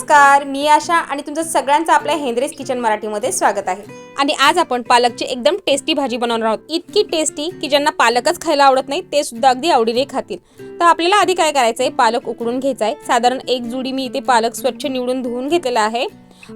नमस्कार मी आशा आणि तुमचं सगळ्यांचं आपल्या हेंद्रेस किचन मराठीमध्ये स्वागत आहे. आणि आज आपण पालकची एकदम टेस्टी भाजी बनवणार आहोत. इतकी टेस्टी की ज्यांना पालकच खायला आवडत नाही ते सुद्धा अगदी आवडीने खातील. तर आपल्याला आधी काय करायचं आहे पालक उकडून घ्यायचा आहे. साधारण एक जुडी मी इथे पालक स्वच्छ निवडून धुवून घेतलेला आहे.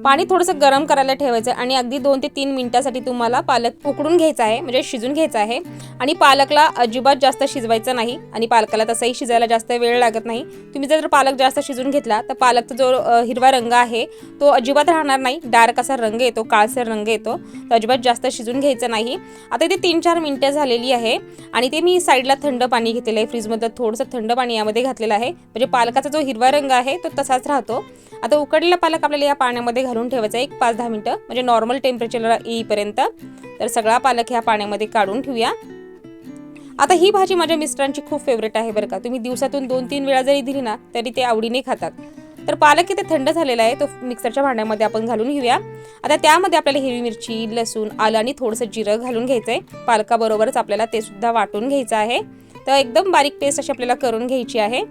पाणी थोडंसं गरम करायला ठेवायचं आहे. आणि अगदी दोन ते तीन मिनिटासाठी तुम्हाला पालक उकडून घ्यायचा आहे. म्हणजे शिजून घ्यायचा आहे. आणि पालकला अजिबात जास्त शिजवायचं नाही. आणि पालकाला तसंही शिजायला जास्त वेळ लागत नाही. तुम्ही जर पालक जास्त शिजून घेतला तर पालकचा जो हिरवा रंग आहे तो अजिबात राहणार नाही. डार्क असा रंग येतो काळसर रंग येतो. तर अजिबात जास्त शिजून घ्यायचं नाही. आता इथे तीन चार मिनटं झालेली आहे. आणि ते मी साईडला थंड पाणी घेतलेलं आहे. फ्रीजमधलं थोडंसं थंड पाणी यामध्ये घातलेलं आहे. म्हणजे पालकाचा जो हिरवा रंग आहे तो तसाच राहतो. आता उकडलेला पालक आपल्याला या पाण्यामध्ये घालून ठेवायचा आहे एक पाच दहा मिनटं. म्हणजे नॉर्मल टेम्परेचरला येईपर्यंत. तर सगळा पालक ह्या पाण्यामध्ये काढून ठेवूया. आता ही भाजी माझ्या मिस्टरांची खूप फेवरेट आहे बरं का. तुम्ही दिवसातून दोन तीन वेळा जरी दिली ना तरी ते आवडीने खातात. तर पालक इथे थंड झालेला आहे तो मिक्सरच्या भांड्यामध्ये आपण घालून घेऊया. आता त्यामध्ये आपल्याला हिरवी मिरची लसूण आलं आणि थोडंसं जिरं घालून घ्यायचं आहे पालकाबरोबरच आपल्याला ते सुद्धा वाटून घ्यायचं आहे. तर एकदम बारीक पेस्ट अशी आपल्याला करून घ्यायची आहे.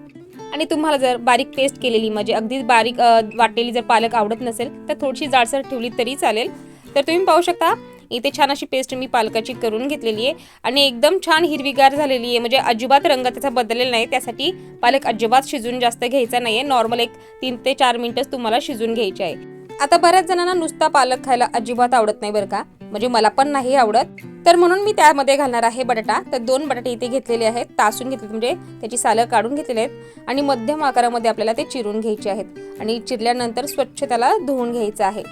आणि तुम्हाला जर बारीक पेस्ट केलेली म्हणजे अगदी बारीक वाटलेली जर पालक आवडत नसेल तर थोडीशी जाडसर ठेवली तरी चालेल. तर तुम्ही पाहू शकता इथे छान अशी पेस्ट मी पालकाची करून घेतलेली आहे. आणि एकदम छान हिरवीगार झालेली आहे म्हणजे अजिबात रंग त्याचा बदललेला नाही त्यासाठी पालक अजिबात शिजून जास्त घ्यायचा नाही आहे नॉर्मल एक तीन ते चार मिनिटच तुम्हाला शिजून घ्यायचे आहे. आता बऱ्याच जणांना नुसता पालक खायला अजिबात आवडत नाही बरं का. म्हणजे मला पण नाही आवडत. तर म्हणून मी त्यामध्ये घालणार आहे बटाटा. तर दोन बटाटे इथे घेतलेले आहेत. तासून घेतले म्हणजे त्याची सालं काढून घेतलेले आहेत. आणि मध्यम आकारामध्ये आपल्याला ते चिरून घ्यायचे आहेत. आणि चिरल्यानंतर स्वच्छ त्याला धुवून घ्यायचं आहे.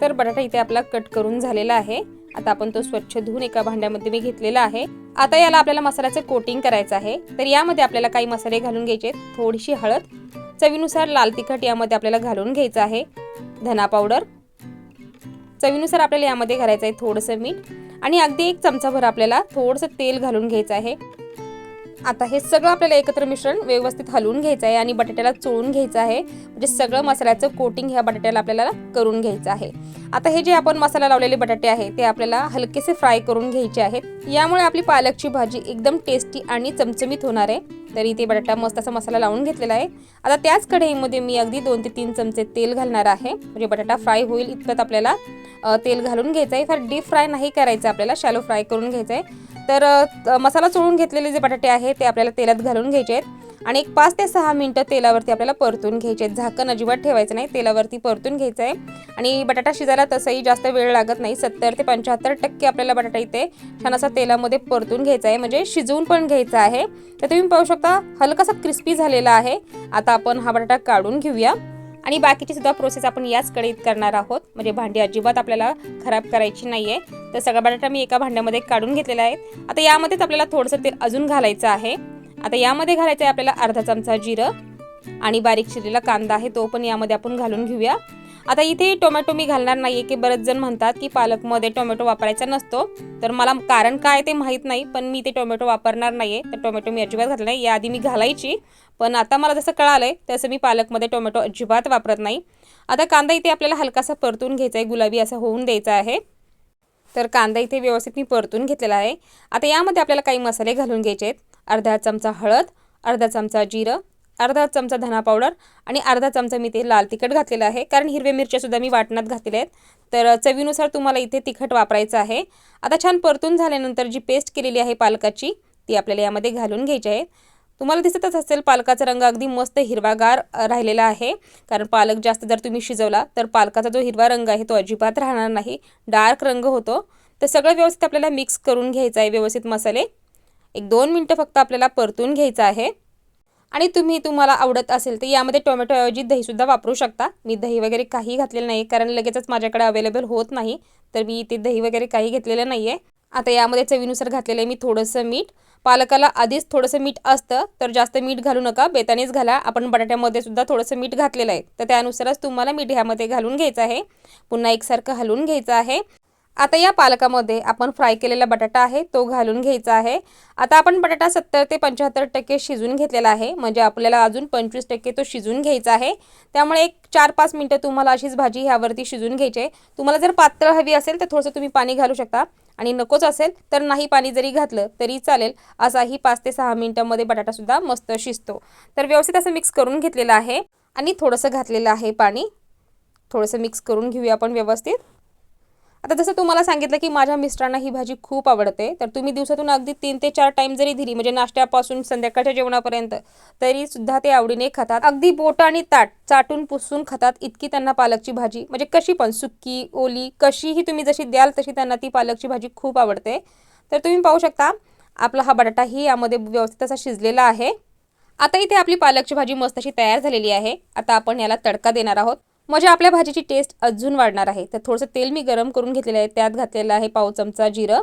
तर बटाटा इथे आपला कट करून झालेला आहे. आता आपण तो स्वच्छ धुवून एका भांड्यामध्ये मी घेतलेला आहे. आता याला आपल्याला मसाल्याचं कोटिंग करायचं आहे. तर यामध्ये आपल्याला काही मसाले घालून घ्यायचे आहेत. थोडीशी हळद. चवीनुसार लाल तिखट यामध्ये आपल्याला घालून घ्यायचं आहे. धना पावडर चवीनुसार आपल्याला यामध्ये घालायचं आहे थोडंसं मीठ आणि अगदी एक चमचाभर आपल्याला थोडंसं तेल घालून घ्यायचं आहे. आता हे सगळं आपल्याला एकत्र मिश्रण व्यवस्थित हलवून घ्यायचं आहे आणि बटाट्याला चोळून घ्यायचं आहे. म्हणजे सगळं मसाल्याचं कोटिंग ह्या बटाट्याला आपल्याला करून घ्यायचं आहे. आता हे जे आपण मसाला लावलेले बटाटे आहे ते आपल्याला हलकेसे फ्राय करून घ्यायचे आहेत. यामुळे आपली पालकची भाजी एकदम टेस्टी आणि चमचमीत होणार आहे. तर इथे बटाटा मस्त असा मसाला लावून घेतलेला आहे. आता त्याच कढईमध्ये मी अगदी दोन ते तीन चमचे तेल घालणार आहे. म्हणजे बटाटा फ्राय होईल इतपत आपल्याला तेल घालून घ्यायचं आहे फार डीप फ्राय नाही करायचं आपल्याला शॅलो फ्राय करून घ्यायचं आहे तर मसाला चोळून घेतलेले जे बटाटे आहे ते आपल्याला तेलात घालून घ्यायचे आहेत. आणि एक पाच ते सहा मिनटं तेलावरती आपल्याला परतून घ्यायचे आहेत. झाकण अजिबात ठेवायचं नाही. तेलावरती परतून घ्यायचं आहे आणि बटाटा शिजायला तसंही जास्त वेळ लागत नाही. सत्तर ते पंच्याहत्तर टक्के आपल्याला बटाटा इथे छान असा तेलामध्ये परतून घ्यायचा आहे म्हणजे शिजवून पण घ्यायचा आहे. तर तुम्ही पाहू शकता हलकासा क्रिस्पी झालेला आहे. आता आपण हा बटाटा काढून घेऊया. आणि बाकीची सुद्धा प्रोसेस आपण याच कढईत करणार आहोत. म्हणजे भांडी अजिबात आपल्याला खराब करायची नाही आहे तर सगळा बटाटा मी एका भांड्यामध्ये काढून घेतलेला आहे. आता यामध्येच आपल्याला थोडंसं तेल अजून घालायचं आहे. आता यामध्ये घालायचं आहे आपल्याला अर्धा चमचा जिरं आणि बारीक चिरलेला कांदा आहे तो पण यामध्ये आपण घालून घेऊया. आता इथे टोमॅटो मी घालणार नाही आहे की बरेच जण म्हणतात की पालकमध्ये टोमॅटो वापरायचा नसतो. तर मला कारण काय ते माहीत नाही पण मी ते टोमॅटो वापरणार नाही आहे तर टोमॅटो मी अजिबात घातला नाही. याआधी मी घालायची पण आता मला जसं कळालं आहे तसं मी पालकमध्ये टोमॅटो अजिबात वापरत नाही. आता कांदा इथे आपल्याला हलकासा परतून घ्यायचा आहे गुलाबी असा होऊन द्यायचा आहे. तर कांदा इथे व्यवस्थित मी परतून घेतलेला आहे. आता यामध्ये आपल्याला काही मसाले घालून घ्यायचे आहेत अर्धा चमचा हळद अर्धा चमचा जिरं अर्धा चमचा धना पावडर आणि अर्धा चमचा मी ते लाल तिखट घातलेलं आहे. कारण हिरव्या मिरच्यासुद्धा मी वाटणात घातलेल्या आहेत. तर चवीनुसार तुम्हाला इथे तिखट वापरायचं आहे. आता छान परतून झाल्यानंतर जी पेस्ट केलेली आहे पालकाची ती आपल्याला यामध्ये घालून घ्यायची आहे. तुम्हाला दिसतच असेल पालकाचा रंग अगदी मस्त हिरवागार राहिलेला आहे. कारण पालक जास्त जर तुम्ही शिजवला तर पालकाचा जो हिरवा रंग आहे तो अजिबात राहणार नाही. डार्क रंग होतो. तर सगळं व्यवस्थित आपल्याला मिक्स करून घ्यायचं आहे व्यवस्थित मसाले. एक दोन मिनटं फक्त आपल्याला परतून घ्यायचं आहे. आणि तुम्ही तुम्हाला आवडत असेल तर यामध्ये टोमॅटोऐवजी दहीसुद्धा वापरू शकता. मी दही वगैरे काही घातलेलं नाही कारण लगेचच माझ्याकडे अवेलेबल होत नाही. तर मी इथे दही वगैरे काही घेतलेलं नाही आहे आता यामध्ये चवीनुसार घातलेलं आहे मी थोडंसं मीठ. पालकाला आधीच थोडंसं मीठ असतं तर जास्त मीठ घालू नका. बेतानेच घाला. आपण बटाट्यामध्ये सुद्धा थोडंसं मीठ घातलेलं आहे. तर त्यानुसारच तुम्हाला मीठ ह्यामध्ये घालून घ्यायचं आहे. पुन्हा एकसारखं हलवून घ्यायचं आहे. आता या पालकामध्ये आपण फ्राय केलेला बटाटा आहे तो घालून घ्यायचा आहे. आता आपण बटाटा सत्तर ते पंच्याहत्तर टक्के शिजून घेतलेला आहे. म्हणजे आपल्याला अजून पंचवीस टक्के तो शिजून घ्यायचा आहे. त्यामुळे एक चार पाच मिनटं तुम्हाला अशीच भाजी ह्यावरती शिजून घ्यायची. आहे तुम्हाला जर पातळ हवी असेल तर थोडंसं तुम्ही पाणी घालू शकता. आणि नकोच असेल तर नाही पाणी जरी घातलं तरी चालेल. असाही पाच ते सहा मिनटामध्ये बटाटासुद्धा मस्त शिजतो. तर व्यवस्थित असं मिक्स करून घेतलेलं आहे. आणि थोडंसं घातलेलं आहे पाणी. थोडंसं मिक्स करून घेऊया आपण व्यवस्थित. आता जसं तुम्हाला सांगितलं की माझ्या मिस्टरांना ही भाजी खूप आवडते तर तुम्ही दिवसातून अगदी तीन ते चार टाईम जरी दिली म्हणजे नाश्त्यापासून संध्याकाळच्या जेवणापर्यंत तरी सुद्धा ते आवडीने खातात. अगदी बोट आणि ताट चाटून पुसून खातात इतकी त्यांना पालकची भाजी म्हणजे कशी पण सुक्की ओली कशीही तुम्ही जशी द्याल तशी त्यांना ती पालकची भाजी खूप आवडते. तर तुम्ही पाहू शकता आपला हा बटाटाही यामध्ये व्यवस्थित असा शिजलेला आहे. आता इथे आपली पालकची भाजी मस्त अशी तयार झालेली आहे. आता आपण याला तडका देणार आहोत. म्हणजे आपल्या भाजीची टेस्ट अजून वाढणार आहे. तर थोडंसं तेल मी गरम करून घेतलेलं आहे. त्यात घातलेलं आहे पाव चमचा जिरं.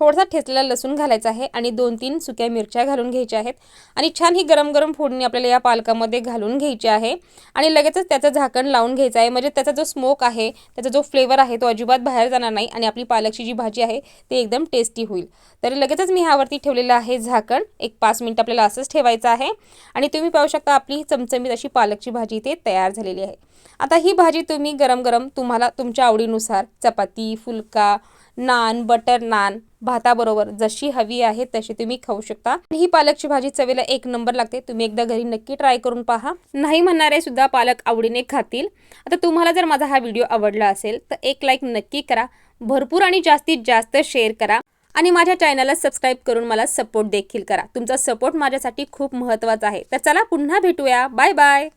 थोडासा ठेचलेला लसूण घालायचा आहे आणि दोन तीन सुक्या मिरच्या घालून घ्यायच्या आहेत. आणि छान ही गरम गरम फोडणी आपल्याला या पालकामध्ये घालून घ्यायची आहे. आणि लगेचच त्याचं झाकण लावून घ्यायचं आहे. म्हणजे त्याचा जो स्मोक आहे त्याचा जो फ्लेवर आहे तो अजिबात बाहेर जाणार नाही आणि आपली पालकची जी भाजी आहे ती एकदम टेस्टी होईल. तर लगेचच मी ह्यावरती ठेवलेलं आहे झाकण. एक पाच मिनटं आपल्याला असंच ठेवायचं आहे. आणि तुम्ही पाहू शकता आपली चमचमीत अशी पालकची भाजी इथे तयार झालेली आहे. आता ही भाजी तुम्ही गरम गरम तुम्हाला तुमच्या आवडीनुसार चपाती फुलका नान बटर नान भाताबरोबर जशी हवी आहे तशी तुम्ही खाऊ शकता. आणि ही पालकची भाजी चवीला एक नंबर लागते. तुम्ही एकदा घरी नक्की ट्राय करून पहा. नाही म्हणणारे सुद्धा पालक आवडीने खातील. आता तुम्हाला जर माझा हा व्हिडिओ आवडला असेल तर एक लाईक नक्की करा. भरपूर आणि जास्तीत जास्त शेअर करा. आणि माझ्या चॅनलला सबस्क्राईब करून मला सपोर्ट देखील करा. तुमचा सपोर्ट माझ्यासाठी खूप महत्त्वाचा आहे. तर चला पुन्हा भेटूया. Bye bye